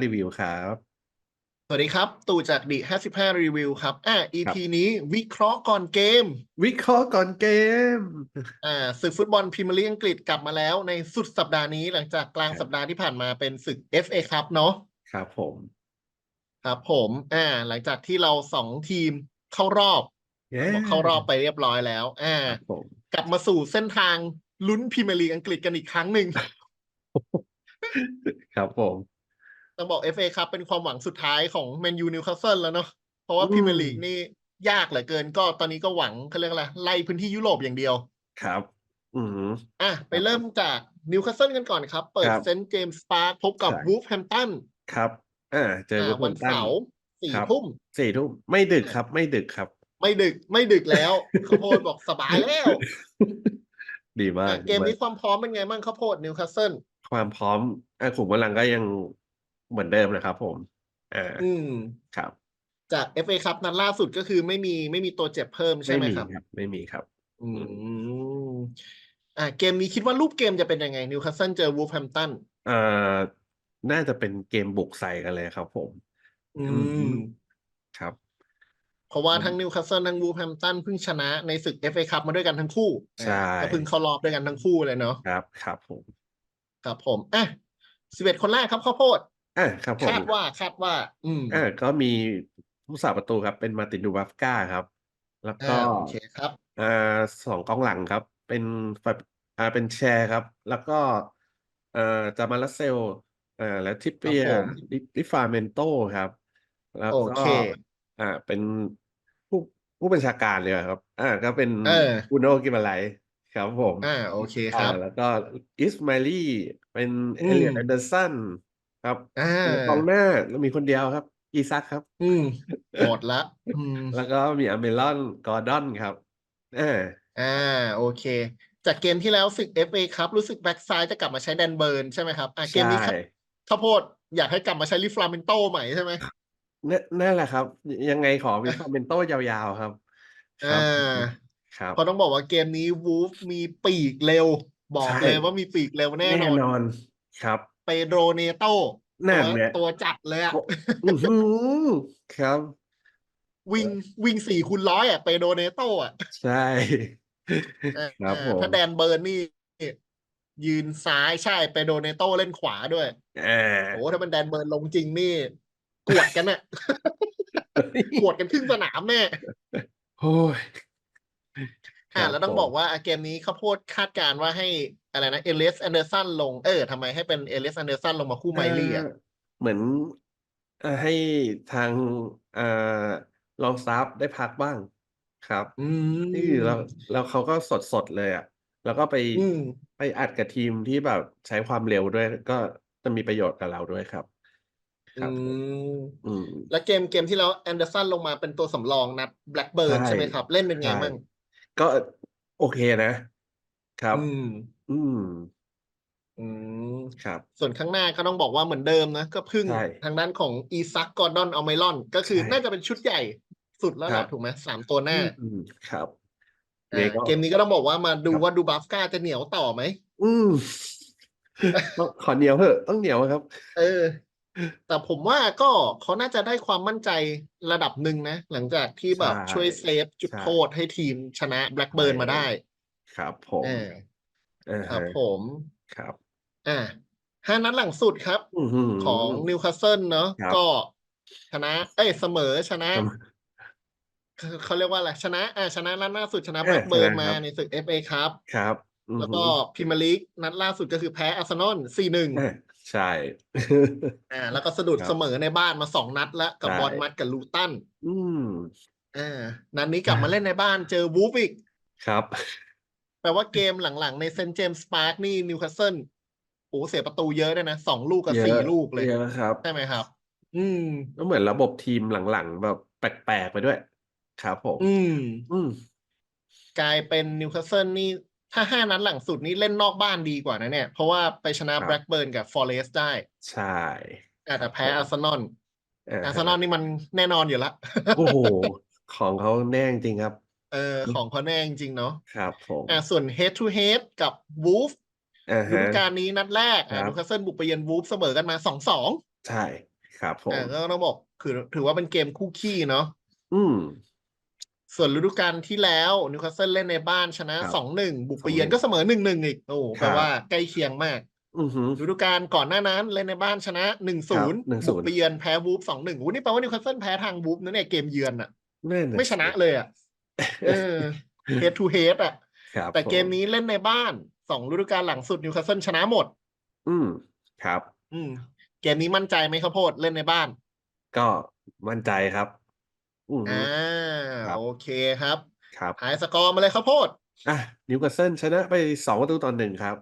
55รีวิวครับ สวัสดีครับ ตู่จากดิ55รีวิวครับ อ่าครับ EP นี้วิเคราะห์ก่อนเกม วิเคราะห์ก่อนเกม อ่าศึกฟุตบอลพรีเมียร์ลีกอังกฤษกลับมาแล้วในสุดสัปดาห์นี้หลังจากกลางครับสัปดาห์ที่ผ่านมาเป็นศึก FA ครับเนาะครับผม ครับผม อ่า หลังจากที่เราสองทีมเข้ารอบเย้เข้ารอบไปเรียบร้อยแล้ว อ่าครับผมกลับมาสู่เส้นทางลุ้นพรีเมียร์ลีกอังกฤษกันอีกครั้งหนึ่งครับผม ต้องบอก FA ครับเป็นความหวังสุดท้ายของแมนยูนิวคาสเซิลแล้วเนาะเพราะว่าอืมพรีเมียร์ลีกนี่ยากเหลือเกิน ก็ตอนนี้ก็หวังเขาเรียกอะไรไล่พื้นที่ยุโรปอย่างเดียวครับ อืมอะไปเริ่มจากนิวคาสเซิลกันก่อนครับ เปิดครับเซนต์เจมส์ปาร์คพบกับใช่วูฟแฮมตันครับอ่าเจออ่าวูฟวันแฮมตันเสาร์สี่ครับทุ่มสี่ทุ่มไม่ดึกครับ ไม่ดึกครับ ไม่ดึกไม่ดึกแล้วข้าวโพดบอกสบายแล้ว ดีมาอะกเกมดีนี้มากความพร้อมเป็นไงบ้างข้าวโพดนิวคาสเซิลความพร้อมอะขุมกำลังก็ยัง เหมือนเดิมนะครับ ผมอ่าอืม ครับ จาก FA ครับนัดล่าสุดก็คือไม่มีไม่มีตัวเจ็บเพิ่มใช่ไหมครับ ครับ ไม่มีครับ อืม อ่าเกมนี้คิดว่ารูปเกมจะเป็นยังไงนิวคาสเซิลเจอวูฟแฮมตันเอ่อน่าจะเป็นเกมบุกใส่กันเลยครับ ผม อือืม ม ครับ เพราะว่าอืมทั้งนิวคาสเซิลทั้งวูฟแฮมตันเพิ่งชนะในศึก FA คัพมาด้วยกันทั้งคู่ใช่อ่าก็เพิ่งเข้ารอบด้วยกันทั้งคู่เลยเนาะครับ ครับผม ครับผมอะสิบเอ็ดคนแรกครับข้าวโพด อะครับผมคาดว่า คาดว่า อืมอ่าก็มีผู้สาประตูครับ เป็นมาร์ตินดูบัฟก้าครับ แล้วก็อ่าโอเคครับ อ่าสองกองหลังครับ เป็นฟาอ่า เป็นแชร์ครับ แล้วก็ เอ่อจามาลาเซลอ่า และทิปเปียครับผมดิดิฟาเมนโตครับ แล้วโอก็ เค อ่า เป็นผู้ ผู้บัญชาการเลยครับอ่าก็เป็น เอออูโนกิมาไลครับผมอ่าโอเคคอ่ารับ แล้วก็อิสมาลีเป็น อืเอมเลียดแอนเดอร์สันครับอ่าแล้วกองหน้าแล้วมีคนเดียวครับ อีซักครับ อืมหมดละอืมแล้วก็มีอเมรอนกอร์ดอนครับอ่าอ่า โอเค จากเกมที่แล้วศึก FA ครับ รู้สึกแบ็กซ้ายจะกลับมาใช้แดนเบิร์นใช่ไหมครับอ่าเกมนี้ใช่ข้าวโพดอยากให้กลับมาใช้ลิฟลาเมนโตใหม่ใช่ไหมนั่นนั่นแหละครับ ยังไงขอมีคอมเมนโต้ยาวๆครับครัอ่บาครับเพราะต้องบอกว่าเกมนี้วูฟมีปีกเร็ว บอกใช่เลยว่ามีปีกเร็วแน่นแน่อนนอน ครับเปโดรเนโตนั่ตันวแหละตัวจัดเลยอะอื้อหือครับ วิ่งวิ่งสี่คูณร้อยอะเปโดรเนโตอะใช่อ่าครับผมถ้าแดนเบิร์นนี่ ยืนซ้ายใช่เปโดรเนโตเล่นขวาด้วยอ่าโอ้ถ้าเป็นแดนเบิร์นลงจริงนี่กวดกันอะกวดกันครึ่งสนามแน่โอ้ยคอ่ารับแล้วต้องผมบอกว่าเกมนี้ข้าวโพดคาดการณ์ว่าให้ อะไรนะเอเลียสแอนเดอร์สันลงเออทำไมให้เป็นเอเลียสแอนเดอร์สันลงมาคู่ไมลี่อะเอ่อเหมือนเอ่อให้ทางเอ่อลองซับได้พักบ้างครับอืนี่มแล้วแล้วเขาก็สดสดเลยอะ แล้วก็ไปอืมไปอัดกับทีมที่แบบใช้ความเร็วด้วย ก็จะมีประโยชน์กับเราด้วยครับคอืรับผมมอืมแล้วเกมเกมที่แล้วแอนเดอร์สันลงมาเป็นตัวสำรองนัดแบล็กเบิร์นใช่ใช่ไหมครับ เล่นเป็นไงใช่มั่งก็โอเคนะครับ อืมอืม อืม ครับ ส่วนข้างหน้าก็ต้องบอกว่าเหมือนเดิมนะ ก็พึ่งใช่ทางด้านของอีซักกอร์ดอนอัลเมรอน ก็คือใช่น่าจะเป็นชุดใหญ่สุดแล้วครัล่ะบ ถูกไหมสามตัวหน้าอืมครับอ่าเนี่ยก็ เกมนี้ก็ต้องบอกว่ามาดูครับ ว่าดูบัฟก้าจะเหนียวต่อไหม อืมต้องขอเหนียวเถอะต้องเหนียวครับ เออ แต่ผมว่าก็เขาน่าจะได้ความมั่นใจระดับหนึ่งนะ หลังจากที่แบบใช่ช่วยเซฟจุดใช่โทษให้ทีมชนะแบล็กเบิร์นมาได้ ครับผม เออ อ่าครับฮะผมครับ อ่าห้านัดหลังสุดครับ อื้อหือ ของนิวคาสเซิลเนาะครับ ก็ชนะ เอ้ยเสมอชนะ ครับเขาเขาเรียกว่าอะไรชนะอ่าชนะนัดล่าสุดชนะเออแบล็กเบิร์นชนะมาครับ ในศึกเอฟเอครับครับอือแล้วหืก็อพรีเมียร์ลีกนัดล่าสุดก็คือแพ้อาร์เซนอลสี่หนึ่งอ่าใช่ อ่า แล้วก็สะดุดครับเสมอในบ้านมาสองนัดแล้วกับใช่ บอลมัดกับลูตันอืม อ่านัดนี้กลับมาเล่นในบ้านเจอวูฟอีก ครับ แปลว่าเกมหลังๆ ในเซนต์เจมส์ปาร์คนี่นิวคาสเซิลโอ้เสียประตูเยอะด้วยนะสองลูกกับเยอะสี่ลูกเลยเยอะครับใช่ไหมครับ อืมก็เหมือนระบบทีมหลังๆ แบบแปลกๆไปด้วย ครับผม อืม อืม กลายเป็นนิวคาสเซิลนี่ ถ้าห้านัดหลังสุดนี่เล่นนอกบ้านดีกว่านะเนี่ย เพราะว่าไปชนะครับแบล็กเบิร์นกับฟอเรสต์ได้ ใช่อ่าแต่แพ้ครับอาร์เซนอลอ่าอาร์ฮะเซนอลนี่มันแน่นอนอยู่ละ โอ้โห ของเขาแน่จริงครับ เออของเขาแน่จริงๆเนาะครับผมอ่าส่วน head to head กับวูฟอ่าฤดูฮะกาลนี้นัดแรกอ่าครับนิวคาสเซิลบุกไปเยือนวูฟเสมอกันมาสองสองใช่ครับผอ่ามก็ต้องบอกคือถือว่าเป็นเกมคู่ขี้เนาะอืม ส่วนฤดูกาลที่แล้วนิวคาสเซิลเล่นในบ้านชนะครับสองหนึ่งบุกไปเยือน2-1ก็เสมอหนึ่งหนึ่งอีกโอ้โหครัแปลบว่าใกล้เคียงมากอือหือฤดูกาลก่อนหน้านั้นเล่นในบ้านชนะหนึ่งศูนย์1-0บุกไปเยือนแพ้วูฟสองหนึ่งนี่แปลว่านิวคาสเซิลแพ้ทางวูฟนั่นเนี่ยเกมเยือนอะนั่นน่ะไม่ชนะสิเลยอะ เออ head to head อะครับแต่เกมผนี้เล่นในบ้านสองฤดูกาลหลังสุดนิวคาสเซิลชนะหมด อืมครับ อืม เกมนี้มั่นใจไหมครับโพดเล่นในบ้าน ก็มั่นใจครับอือหือ่าอครับโอเคครับ ครับหายสกอร์มาเลยครับโพดอะนิวคาสเซิลชนะไปสองประตูต่อหนึ่งครับ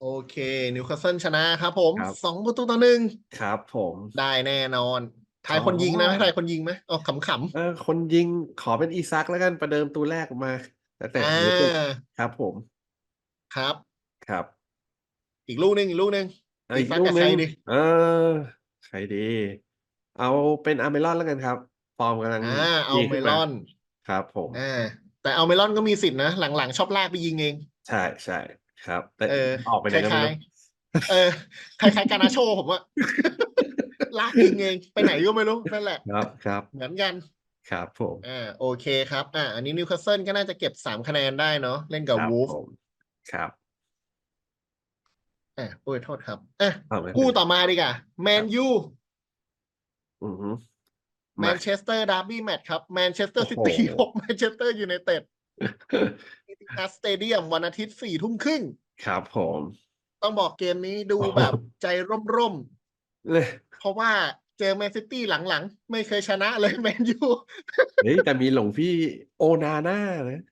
โอเค นิวคาสเซิลชนะครับผมครับสองประตูต่อหนึ่งครับ ผมได้แน่นอน ทายอ๋อคนยิงนะทายคนยิงไหมอ๋อขำเออ คนยิงขอเป็นอีซักแล้วกันประเดิมตัวแรกมาแต่ๆแต่อ่าเดี๋ยวจะครับผมครับ ครับ อีกลูกหนึ่งอีกลูกหนึ่งเอาอีอีกซักลูกกับหใครนึ่งดีเออใครดี เอาเป็นอาร์เมลอนแล้วกันครับฟอร์มกำลังอ่าเอาดีเมขึ้นลมาอน ครับผมอ่าแต่เอาเมลอนก็มีสิทธินะ หลังๆ ชอบลากไปยิงเอง ใช่ใช่ครับ แต่เออออกไปไหคนก็ไม่ล้ายรู้ๆเออคล้ายๆกานาโชผมอะ ลากยิงเอง ไปไหนก็ไม่รู้ นั่นแหละ ครับครับเหมือนกันครับผมอ่าโอเคครับอ่าอันนี้นิวคาสเซิลก็น่าจะเก็บสามคะแนนได้เนาะเล่นกับครับวูฟผมครับอ่าโอ้ยโทษครับอะเอาไหมคู่ต่อมาดีกว่าแมนยูอือฮึแมมานเชสเตอร์ดาร์บี้แมตช์ครับแมนเชสเตอร์โอ้ซิโหตี้พบแมนเชสเตอร์ยูไนเต็ดที่สเตเดียมวันอาทิตย์สี่ทุ่มครึ่ง ครับผม ต้องบอกเกมนี้ดูโอ้โหแบบใจร่ม เลยๆเพราะว่าเจอแมนซิตี้หลังๆ ไม่เคยชนะเลยแมนยูเฮ้ยแต่มีหลวงพี่โอนาน่านะ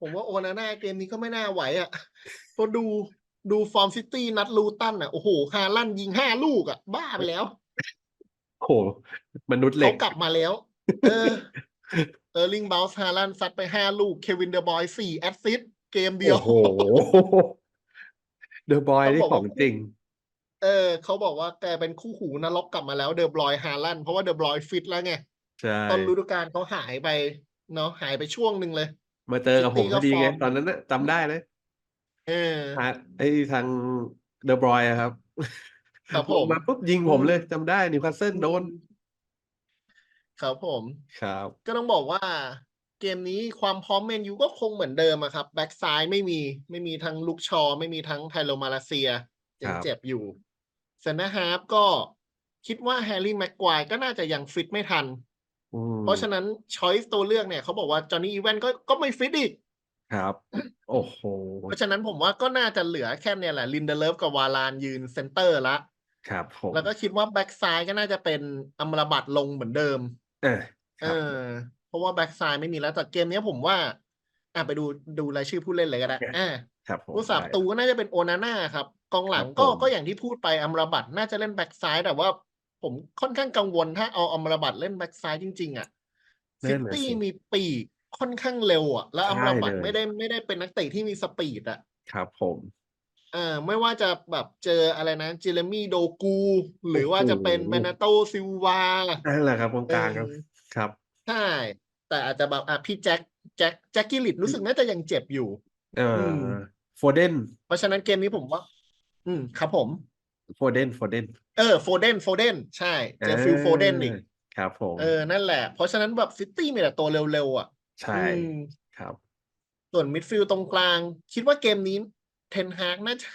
ผมว่าโอนาน่าเกมนี้ก็ไม่น่าไหวอะเพราะดูดูฟอร์มซิตี้นัดลูตันอะโอ้โหฮาลันยิงห้าลูกอะ บ้าไปแล้วโหมนุษย์เหล็เขากกลับมาแล้ว เออเออร์ลิงบาลส์ฮาลันซัดไปห้าลูก เควินเดอร์บอยสี่แอสซิสต์เกมเดียว โอ้โห เดอะบอยต้องนี่บอกขว่าองจริง เออเขาบอกว่าแกเป็นคู่หูนรกกลับมาแล้วเดอร์บอยฮาลันเพราะว่าเดอร์บอยฟิตแล้วไงใช่ตอนฤดูกาลเขาหายไปเนาะหายไปช่วงหนึ่งเลย มาเจอกับผม City พอดีไงก็ฟอร์มตอนนั้นนะจำได้เลยเออฮะไอ้ทางเดอะบอยอะครับครับผมลงมาปุ๊บยิงผมเลยจำได้นิวคาสเซิลโดนครับผมครับ ก็ต้องบอกว่าเกมนี้ความพร้อมแมนยูก็คงเหมือนเดิมอะครับแบ็กซ้ายไม่มีไม่มีทั้งลุกชอ ไม่มีทั้งไทโลมาลาเซียยังเจ็บอยู่ เซนเตอร์ฮาร์ฟก็คิดว่าแฮร์รี่แม็กควายก็น่าจะยังฟิตไม่ทันอืมเพราะฉะนั้นช้อยส์ตัวเลือกเนี่ยเขาบอกว่าจอห์นนี่อีแวนก็ก็ไม่ฟิตอีก ครับ โอ้โห เพราะฉะนั้นผมว่าก็น่าจะเหลือแค่เนี่ยแหละลินเดเลฟกับวาลานยืนเซนเตอร์ละ ครับผม แล้วก็คิดว่าแบ็กซ้ายก็น่าจะเป็นอัมราบัตลงเหมือนเดิม เออคเอรับอเพราะว่าแบ็กซ้ายไม่มีแล้วแต่เกมเนี้ยผมว่า อะไปดูดูรายชื่อผู้เล่นเลยก็ได้อ่าครับผมผู้สาประตูก็น่าจะเป็นโอนาน่าครับ กองหลังครับก็ผมก็อย่างที่พูดไปอัมราบัตน่าจะเล่นแบ็กซ้ายแต่ว่า ผมค่อนข้างกังวลถ้าเอาอัมราบัตเล่นแบ็กซ้ายจริง ๆ อะนั่ซินน่ะตี้สิมีปีกค่อนข้างเร็วอะ แล้วอัมราบัตใช่เลยไม่ได้ไม่ได้เป็นนักเตะที่มีสปีดอะ ครับผมเออไม่ว่าจะแบบเจออะไรนะเจเรมี่โดกู หรือว่าจะเป็นเบนาโตซิลวานั่นแหละครับตรงกลางครับเออครับใช่แต่อาจจะแบบอะพี่แจ็คแจ็คแจ็คกิลิตรู้สึกน่าจะยังเจ็บอยู่ เอออืมโฟเดนเพราะฉะนั้นเกมนี้ผมว่า อืมครับผม โฟเดนโฟเดนเออโฟเดนโฟเดนใช่ เจอฟิลโฟเดนอีกครับผมเออนั่นแหละ เพราะฉะนั้นแบบซิตี้มีแต่ตัวเร็วๆอะ ใช่อืมครับ ส่วนมิดฟิลด์ตรงกลาง คิดว่าเกมนี้เทนฮากน่าจะ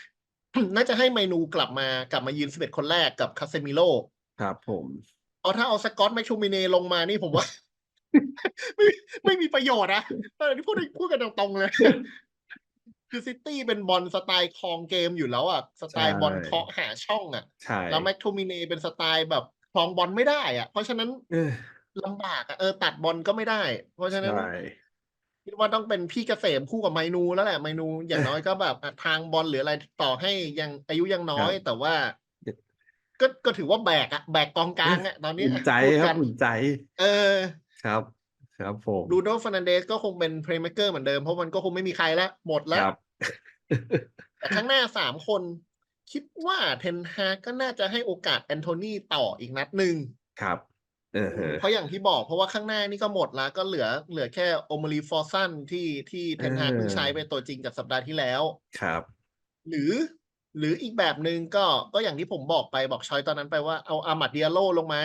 น่าจะให้เมนูกลับมากลับมายืนสิบเอ็ดคนแรกกับคาเซมิโลครับผมเอาถ้าเอาสกอตแมคชูมิเนลงมานี่ผมว่า ไม่ไม่มีประโยชน์นะเออที่พูดพูดกันตรงๆเลย คือซิตี้เป็นบอลสไตล์คลองเกมอยู่แล้วอะสไตล์บอลเคาะหาช่องอะใช่แล้วแมคโทมิเนเป็นสไตล์แบบคลองบอลไม่ได้อะ เพราะฉะนั้นเออลำบากอะเออตัดบอลก็ไม่ได้ เพราะฉะนั้นใช่คิดว่าต้องเป็นพี่เกษมคู่กับไมนูแล้วแหละไมนูอย่างน้อยก็แบบอะทางบอลหรืออะไรต่อให้ยังอายุยังน้อยแต่ว่า ก็ก็ถือว่าแบกอะแบกกองกลางอะตอนนี้อุ่นใจพูดคกัรับอุ่นใจ เออครับ ครับผมลูโดฟ e ร์นันเดสก็คงเป็นเพลย์เม k เกอร์เหมือนเดิม เพราะมันก็คงไม่มีใครแล้วหมดแล้ควรับแต่ข้างหน้าสามคน คิดว่าเทนฮากก็น่าจะให้โอกาสแอนโทนีต่ออีกนัดหนึ่งครับเออฮะเพราะอย่างที่บอกเพราะว่าข้างหน้านี่ก็หมดแล้วก็เหลือเหลือแค่โอม r รีฟอร์ซันที่ที่เทนฮากเออเพิ่งใช้ไปตัวจริงกับสัปดาห์ที่แล้วครับ หรือ หรืออีกแบบหนึ่งก็ก็อย่างที่ผมบอกไปบอกชอยตอนนั้นไปว่าเอาอามัดเดียโลลงมา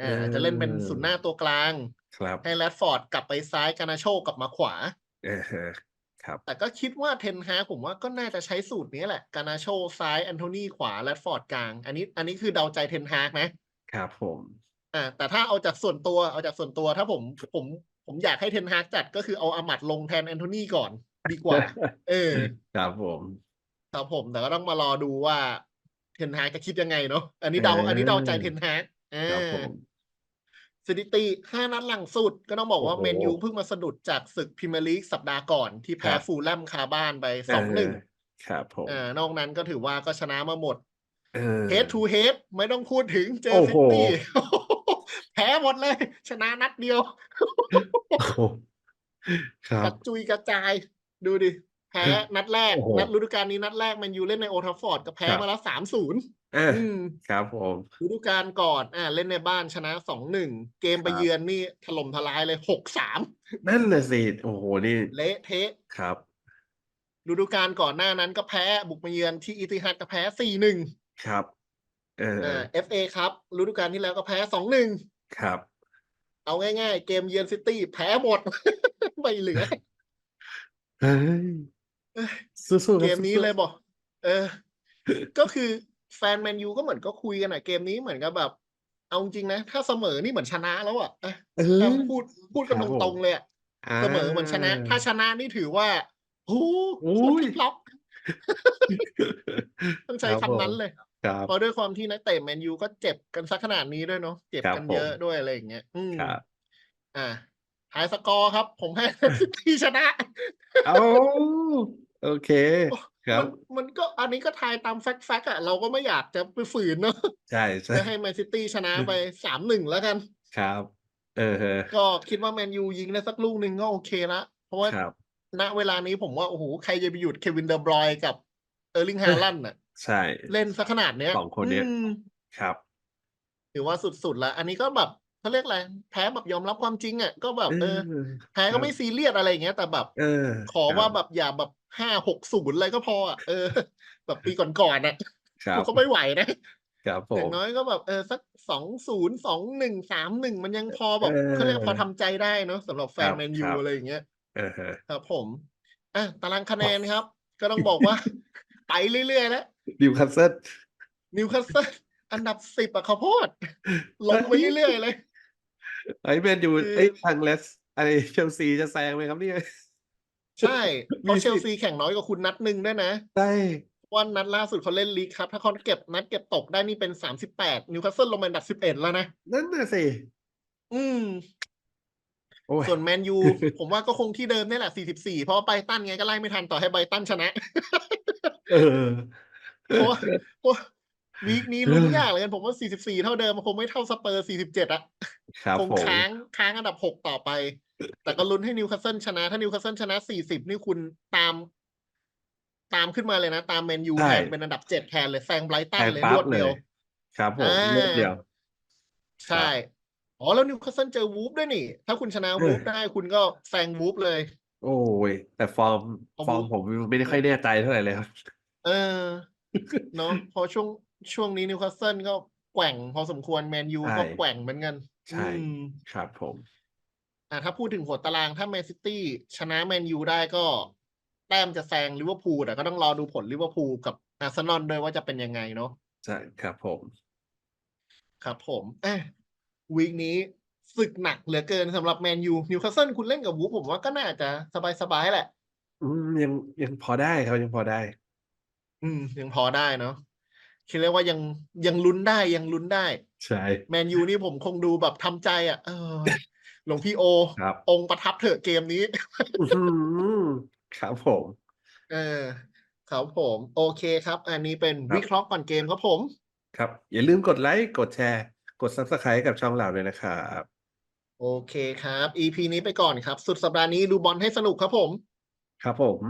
อ่าอาจจะเล่นเป็นศูนย์หน้าตัวกลาง ครับให้แรดฟอร์ดกลับไปซ้ายกานาโชกลับมาขวาอ่าฮะครับ แต่ก็คิดว่าเทนฮากผมว่าก็น่าจะใช้สูตรนี้แหละกานาโชซ้ายแอนโทนีขวาแรดฟอร์ดกลาง อันนี้ อันนี้คือเดาใจเทนฮากนะครับผมอ่าแต่ถ้าเอาจากส่วนตัวเอาจากส่วนตัวถ้าผมผมผมอยากให้เทนฮากจัดก็คือเอาอามัดลงแทนแอนโทนีก่อนดีกว่า เออครับผมครับผมแต่ก็ต้องมารอดูว่าเทนฮากจะคิดยังไงเนาะอันนี้เดาอันนี้เดาใจเทนฮากอ่ครับผาม สถิติห้านัดหลังสุด ก็ต้องบอกว่าโอ้โหเมนยูเพิ่งมาสะดุดจากศึกพรีเมียร์ลีกสัปดาห์ก่อนที่แพ้ครับฟูลแลมคาบ้านไปสองหนึ่งาครับผมอ่านอกนั้นก็ถือว่าก็ชนะมาหมดเออเฮดทูเฮดไม่ต้องพูดถึงเจอโอ้ซิโหตี้แพ้หมดเลย ชนะนัดเดียวโอ้โหครักบระจุยกระจายดูดิแพ้นัดแรกโอ้โหนัดฤดูกาลนี้นัดแรกแมนยูเล่นในโอทัฟฟอร์ดก็แพ้ครับมาแล้วสามศูนย์อ่าอืมครับผมฤดูกาลก่อนอ่าเล่นในบ้านชนะสองหนึ่งเกมไปครับเยือนนี่ถล่มทลายเลยหกสามนั่นน่ะสิโอ้โหนี่เละเทะครับฤดูกาลก่อนหน้านั้นก็แพ้บุกมาเยือนที่อิติฮัดก็แพ้สี่หนึ่งครับ เอออ่าเอฟเอครับฤดูกาลที่แล้วก็แพ้สองหนึ่งครับ เอาง่ายๆ เกมเยือนซิตี้แพ้หมด ไม่เหลือ เฮ้ยเอ้ย สู้ๆคเกรับมนี้สู้ๆเลยบอกเออ ก็คือแฟนแมนยูก็เหมือนก็คุยกันอะเกมนี้เหมือนกับแบบ เอาจริงๆนะ ถ้าเสมอนี่เหมือนชนะแล้วอะอะเอถ้าอพูดพูดกันครัตบผมรงๆเลยอะเสมอเหมือนชนะ ถ้าชนะนี่ถือว่าโอ้โหโอ้โคตรยพลิกล็อกต้องใช้ครับคำนั้นผมเลยครับเพราะด้วยความที่นักเตะแมนยูก็เจ็บกันสักขนาดนี้ด้วยเนาะเจ็บครับกันผมเยอะด้วยอะไรอย่างเงี้ยอืมครับอ่าทายสกอร์ครับ ผมให้ซิตี้ชนะ เอา โอเค ครับมันมันก็อันนี้ก็ทายตามแฟกต์แฟกต์อะเราก็ไม่อยากจะไปฝืนเนาะใช่ใช่จะให้แมนซิตี้ชนะไปสามหนึ่งแล้วกัน ครับ เออฮะก็คิดว่าแมนยูยิงได้สักลูกหนึ่งก็โอเคละเพราะว่าครับณเวลานี้ผมว่าโอ้โหใครจะไปหยุดเควินเดอร์บรอยน์กับเออร์ลิงฮาลันด์น่ะ ใช่ เล่นสักขนาดเนี้ยสองคนเนี้ยอืมครับ ถือว่าสุดๆแล้วอันนี้ก็แบบ เขาเรียกอะไรแพ้แบบยอมรับความจริงอะก็แบบเออแพ้ก็ไม่ซีเรียสอะไรอย่างเงี้ย แต่แบบเออขอว่าแบบอย่าแบบห้าหกศูนย์อะไรก็พออะเออ แบบปีก่อนๆอะครับก็ไม่ไหวนะครับผอย่างมน้อยก็แบบเออสักสองศูนย์สองหนึ่งสามหนึ่งมันยังพอแบบเออเขาเรียกพอทำใจได้เนาะสำหรับแฟนครับแมนยูครับอะไรอย่างเงี้ยเออฮะครับผมอะตารางคะแนนครับ ก็ต้องบอกว่า ไปเรื่อยๆแล้วดิวคัสเซิลนิวคาสเซิลอันดับสิบอะข้าวโพดลงไปเรื่อยๆเลย ไอ้แมนยูคือไอ้ยทางเลสไอ้เชลซีจะแซงไหมครับเนี่ย ใช่เพราะมีเชสิทธิ์ลซีแข่งน้อยกว่าคุณนัดหนึ่งด้วยนะใช่วันนัดล่าสุดเขาเล่นลีกครับ ถ้าเขาเก็บนัดเก็บตกได้นี่เป็นสามสิบแปดนิวคาสเซิลลงมาอันดับสิบเอ็ดแล้วนะ นั่นน่ะสิ อืม โอ้ยส่วนแมนยู ผมว่าก็คงที่เดิมนี่แหละ44เพราะว่าไบรตันไงก็ไล่ไม่ทันต่อให้ไบรตันชนะ เออ เพราะว่าเพราะ วีคนี้ลุ้นยากเลยกันผมว่า 44 เท่าเดิมคงไม่เท่าสเปอร์ 47 อะครับคงผมค้างค้างอันดับ 6 ต่อไป แต่ก็ลุ้นให้นิวคาสเซิลชนะ ถ้านิวคาสเซิลชนะ 40 นี่คุณตาม ตามขึ้นมาเลยนะ ตามแมนยูใช่แทนเป็นอันดับ 7 แทนเลยแซงไบรตัแซนงเลยปั๊รบวดเลเดียยว ครับผมอ่ารวดเดียว ใช่ อ๋อ แล้วนิวคาสเซิลเจอวูฟด้วยนี่ ถ้าคุณชนะเออวูฟได้คุณก็แซงวูฟเลย โอ้ย แต่ฟอร์มเอาฟอร์มบูผมไม่ได้ค่อยแน่ใจเท่าไหร่เลยครับ เออเนาะเพอช่วง ช่วงนี้นิวคาสเซิลก็แกว่งพอสมควรแมนยูใช่ ก็แกว่งเหมือนกันใช่อืมครับผม อะถ้าพูดถึงหัวตารางถ้าแมนซิตี้ชนะแมนยูได้ก็ แต้มจะแซงลิเวอร์พูลแต่ก็ต้องรอดูผลลิเวอร์พูลกับอาร์เซนอลด้วยว่าจะเป็นยังไงเนาะ ใช่ครับผม ครับผมอะวีคนี้ศึกหนักเหลือเกินสำหรับแมนยูนิวคาสเซิลคุณเล่นกับวูฟผมว่าก็น่าจะสบายๆแหละ อืมยังยังพอได้ครับยังพอได้ อืม ยังพอได้เนาะ คิดเรียกว่ายังยังลุ้นได้ยังลุ้นได้ ใช่ แมนยูนี่ผมคงดูแบบทำใจอะเออหลวงพี่โอครับองค์ประทับเถอะเกมนี้อื้อหือครับผม เออครับผม โอเคครับ อันนี้เป็นครับวิเคราะห์ก่อนเกมครับผม ครับ อย่าลืมกดไลค์กดแชร์ กด Subscribe กับช่องเราด้วยนะครับโอเคครับ EP นี้ไปก่อนครับ สุดสัปดาห์นี้ดูบอลให้สนุกครับผม ครับผม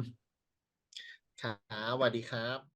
ครับสวัสดีครับ